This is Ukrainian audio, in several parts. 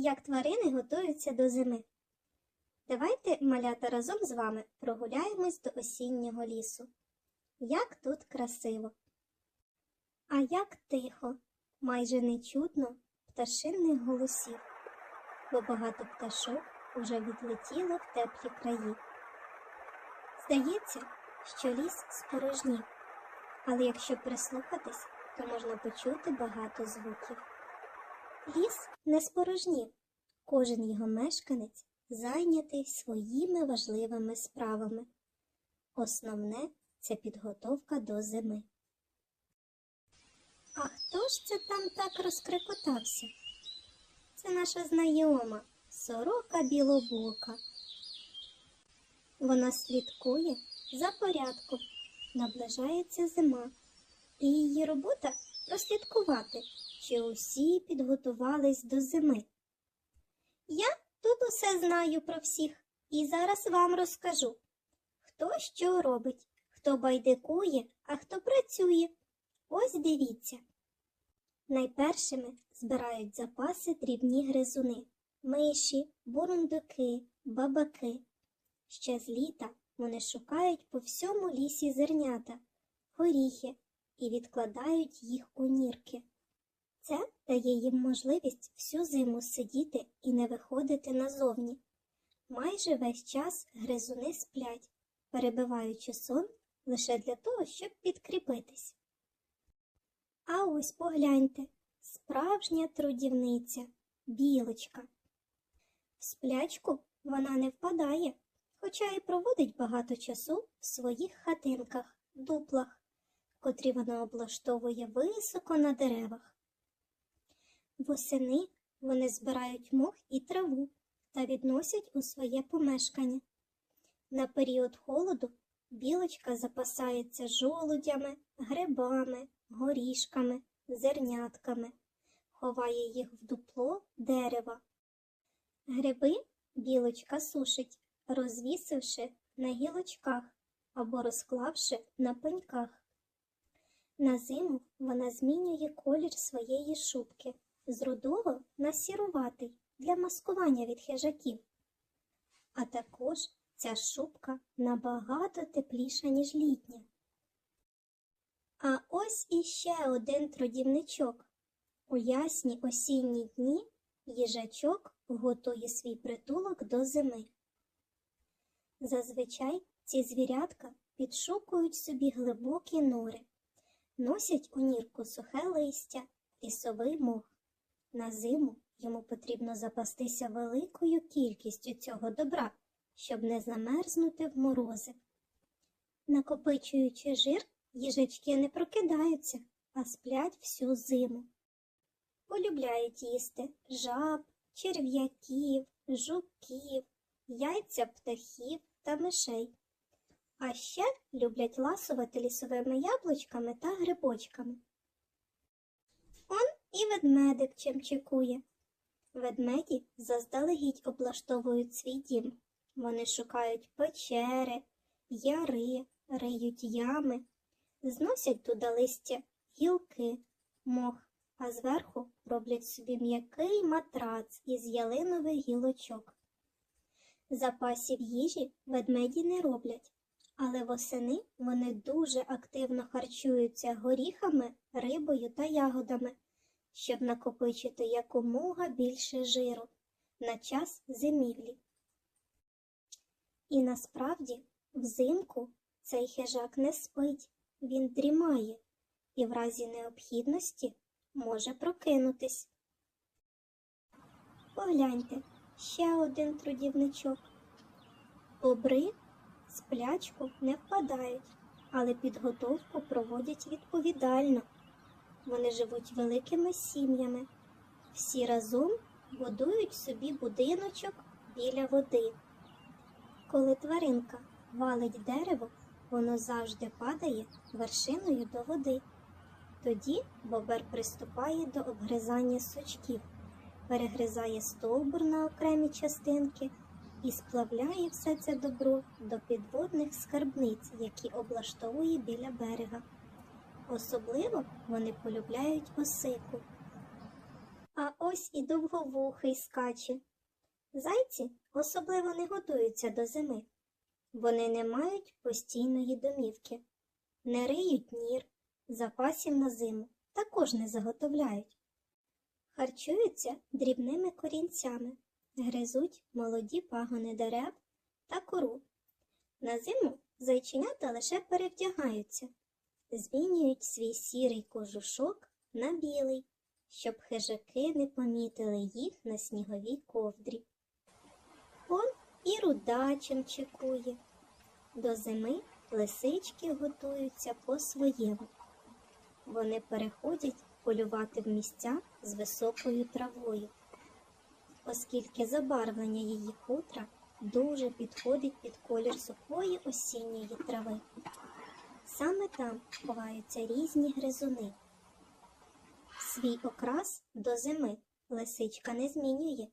як тварини готуються до зими. Давайте, малята, разом з вами прогуляємось до осіннього лісу. Як тут красиво! А як тихо, майже не чутно пташиних голосів, бо багато пташок уже відлетіло в теплі краї. Здається, що ліс спорожнів, але якщо прислухатись, то можна почути багато звуків. Ліс не спорожнів, кожен його мешканець зайнятий своїми важливими справами. Основне це підготовка до зими. А хто ж це там так розкрикотався? Це наша знайома сорока білобока. Вона слідкує за порядком, наближається зима, і її робота прослідкувати, чи усі підготувались до зими. Я тут усе знаю про всіх і зараз вам розкажу, хто що робить, хто байдикує, а хто працює. Ось дивіться. Найпершими збирають запаси дрібні гризуни, миші, бурундуки, бабаки. Ще з літа вони шукають по всьому лісі зернята, горіхи і відкладають їх у нірки. Це дає їм можливість всю зиму сидіти і не виходити назовні. Майже весь час гризуни сплять, перебиваючи сон лише для того, щоб підкріпитись. А ось погляньте, справжня трудівниця, білочка. В сплячку вона не впадає, хоча й проводить багато часу в своїх хатинках, дуплах, котрі вона облаштовує високо на деревах. Восени вони збирають мох і траву та відносять у своє помешкання. На період холоду білочка запасається жолудями, грибами, горішками, зернятками, ховає їх в дупло дерева. Гриби білочка сушить, розвісивши на гілочках або розклавши на пеньках. На зиму вона змінює колір своєї шубки з рудого на сіруватий для маскування від хижаків. А також ця шубка набагато тепліша, ніж літня. А ось іще один трудівничок. У ясні осінні дні їжачок готує свій притулок до зими. Зазвичай ці звірятка підшукують собі глибокі нори, носять у нірку сухе листя, лісовий мох. На зиму йому потрібно запастися великою кількістю цього добра, щоб не замерзнути в морози. Накопичуючи жир, їжачки не прокидаються, а сплять всю зиму. Полюбляють їсти жаб, черв'яків, жуків, яйця птахів та мишей. А ще люблять ласувати лісовими яблучками та грибочками. Он і ведмедик чимчикує. Ведмеді заздалегідь облаштовують свій дім. Вони шукають печери, яри, риють ями, зносять туди листя, гілки, мох, а зверху роблять собі м'який матрац із ялинових гілочок. Запасів їжі ведмеді не роблять, але восени вони дуже активно харчуються горіхами, рибою та ягодами, щоб накопичити якомога більше жиру на час зимівлі. І насправді взимку цей хижак не спить, він дрімає і в разі необхідності може прокинутись. Погляньте, ще один трудівничок. Бобри сплячку не впадають, але підготовку проводять відповідально. Вони живуть великими сім'ями. Всі разом будують собі будиночок біля води. Коли тваринка валить дерево, воно завжди падає вершиною до води. Тоді бобер приступає до обгризання сучків, перегризає стовбур на окремі частинки і сплавляє все це добро до підводних скарбниць, які облаштовує біля берега. Особливо вони полюбляють осику. А ось і довговухий скаче. Зайці особливо не готуються до зими. Вони не мають постійної домівки, не риють нір, запасів на зиму також не заготовляють. Харчуються дрібними корінцями, гризуть молоді пагони дерев та кору. На зиму зайченята лише перевдягаються, змінюють свій сірий кожушок на білий, щоб хижаки не помітили їх на сніговій ковдрі. Он і руда чимчикує. До зими лисички готуються по-своєму. Вони переходять полювати в місця з високою травою, оскільки забарвлення її хутра дуже підходить під колір сухої осінньої трави. Саме там ховаються різні гризуни. Свій окрас до зими лисичка не змінює,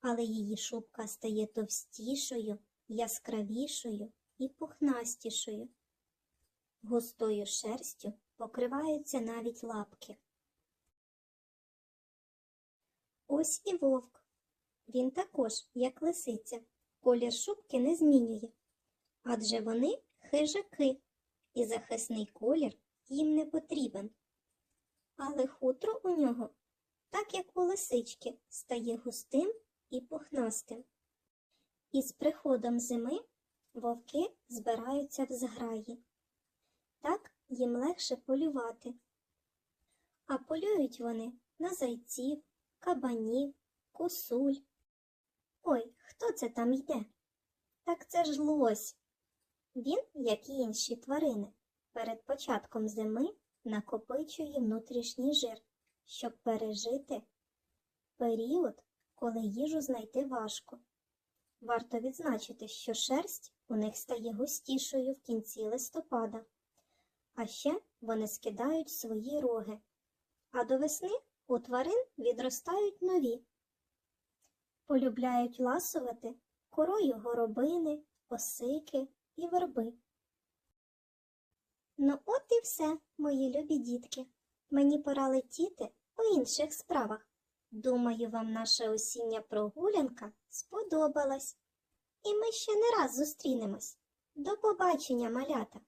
але її шубка стає товстішою, яскравішою і пухнастішою. Густою шерстю покриваються навіть лапки. Ось і вовк. Він також, як лисиця, колір шубки не змінює, адже вони хижаки, і захисний колір їм не потрібен. Але хутро у нього, так як у лисички, стає густим і пухнастим. І з приходом зими вовки збираються в зграї. Так їм легше полювати. А полюють вони на зайців, кабанів, косуль. Ой, хто це там йде? Так це ж лось. Він, як і інші тварини, перед початком зими накопичує внутрішній жир, щоб пережити період, коли їжу знайти важко. Варто відзначити, що шерсть у них стає густішою в кінці листопада, а ще вони скидають свої роги, а до весни у тварин відростають нові. Полюбляють ласувати корою горобини, осики і верби. Ну от і все, мої любі дітки. Мені пора летіти по інших справах. Думаю, вам наша осіння прогулянка сподобалась. І ми ще не раз зустрінемось. До побачення, малята!